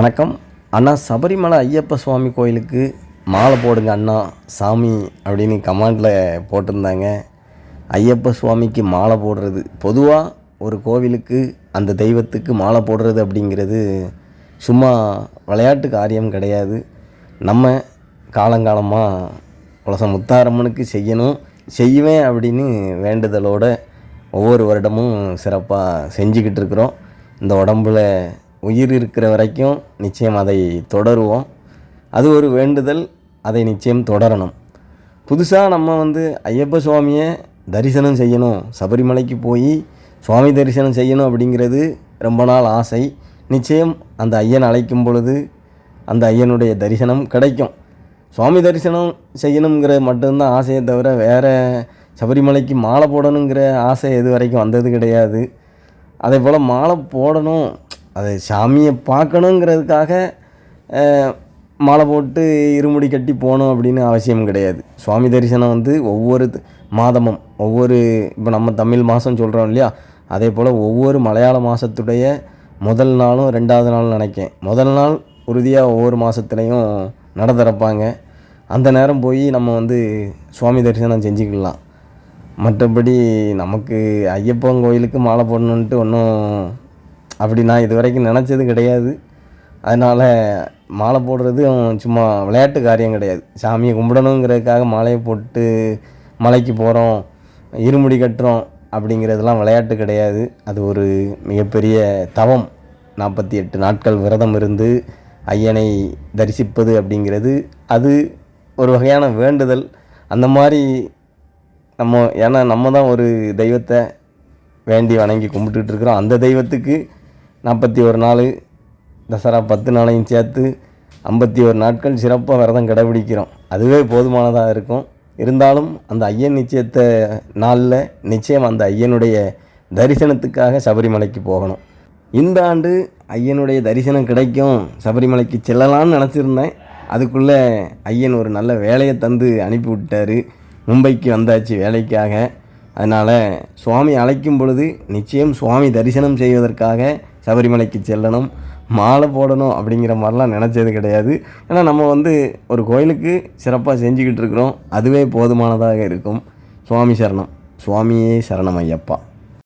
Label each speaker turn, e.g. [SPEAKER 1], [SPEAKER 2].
[SPEAKER 1] வணக்கம். அண்ணா சபரிமலை ஐயப்ப சுவாமி கோயிலுக்கு மாலை போடுங்க அண்ணா சாமி அப்படின்னு கமாண்டில் போட்டிருந்தாங்க. ஐயப்ப சுவாமிக்கு மாலை போடுறது. பொதுவாக ஒரு கோவிலுக்கு அந்த தெய்வத்துக்கு மாலை போடுறது அப்படிங்கிறது சும்மா விளையாட்டு காரியம் கிடையாது. நம்ம காலங்காலமாக குலச முத்தாரம்மனுக்கு செய்யணும் செய்வேன் அப்படின்னு வேண்டுதலோட ஒவ்வொரு வருடமும் சிறப்பாக செஞ்சுக்கிட்டு இருக்கிறோம். இந்த உடம்பில் உயிர் இருக்கிற வரைக்கும் நிச்சயம் அதை தொடருவோம். அது ஒரு வேண்டுதல் அதை நிச்சயம் தொடரணும். புதுசாக நம்ம வந்து ஐயப்ப சுவாமியை தரிசனம் செய்யணும். சபரிமலைக்கு போய் சுவாமி தரிசனம் செய்யணும் அப்படிங்கிறது ரொம்ப நாள் ஆசை. நிச்சயம் அந்த ஐயன் அழைக்கும் பொழுது அந்த ஐயனுடைய தரிசனம் கிடைக்கும். சுவாமி தரிசனம் செய்யணுங்கிற மட்டும்தான் ஆசையை தவிர வேறு சபரிமலைக்கு மாலை போடணுங்கிற ஆசை எது வரைக்கும் வந்தது கிடையாது. அதே போல் மாலை போடணும். அதை சாமியை பார்க்கணுங்கிறதுக்காக மாலை போட்டு இருமுடி கட்டி போகணும் அப்படின்னு அவசியம் கிடையாது. சுவாமி தரிசனம் வந்து ஒவ்வொரு மாதமும் ஒவ்வொரு இப்போ நம்ம தமிழ் மாதம் சொல்கிறோம் இல்லையா? அதே போல் ஒவ்வொரு மலையாள மாதத்துடைய முதல் நாளும் ரெண்டாவது நாளும் நினைக்கேன். முதல் நாள் உறுதியாக ஒவ்வொரு மாதத்துலேயும் நட திறப்பாங்க. அந்த நேரம் போய் நம்ம வந்து சுவாமி தரிசனம் செஞ்சுக்கலாம். மற்றபடி நமக்கு ஐயப்பன் கோயிலுக்கு மாலை போடணுன்ட்டு ஒன்றும் அப்படி நான் இது வரைக்கும் நினச்சது கிடையாது. அதனால் மாலை போடுறது சும்மா விளையாட்டு காரியம் கிடையாது. சாமியை கும்பிடணுங்கிறதுக்காக மாலையை போட்டு மலைக்கு போகிறோம் இருமுடி கட்டுறோம் அப்படிங்கிறதெல்லாம் விளையாட்டு கிடையாது. அது ஒரு மிகப்பெரிய தவம். நாற்பத்தி எட்டு நாட்கள் விரதம் இருந்து ஐயனை தரிசிப்பது அப்படிங்கிறது அது ஒரு வகையான வேண்டுதல். அந்த மாதிரி நம்ம ஏன்னா நம்ம தான் ஒரு தெய்வத்தை வேண்டி வணங்கி கும்பிட்டுட்டு இருக்கிறோம். அந்த தெய்வத்துக்கு நாற்பத்தி ஒரு நாள் தசரா பத்து நாளையும் சேர்த்து ஐம்பத்தி ஒரு நாட்கள் சிறப்பாக விரதம் கடைபிடிக்கிறோம். அதுவே போதுமானதாக இருக்கும். இருந்தாலும் அந்த ஐயன் நிச்சயத்தை நாளில் நிச்சயம் அந்த ஐயனுடைய தரிசனத்துக்காக சபரிமலைக்கு போகணும். இந்த ஆண்டு ஐயனுடைய தரிசனம் கிடைக்கும். சபரிமலைக்கு செல்லலாம்னு நினச்சிருந்தேன். அதுக்குள்ளே ஐயன் ஒரு நல்ல வேலையை தந்து அனுப்பி விட்டார் மும்பைக்கு வந்தாச்சு வேலைக்காக. அதனால் சுவாமி அழைக்கும் பொழுது நிச்சயம் சுவாமி தரிசனம் செய்வதற்காக சபரிமலைக்கு செல்லணும் மாலை போடணும் அப்படிங்கிற மாதிரிலாம் நினச்சது கிடையாது. ஏன்னா நம்ம வந்து ஒரு கோயிலுக்கு சிறப்பாக செஞ்சுக்கிட்டு இருக்கிறோம். அதுவே போதுமானதாக இருக்கும். சுவாமி சரணம். சுவாமியே சரணம் ஐயப்பா.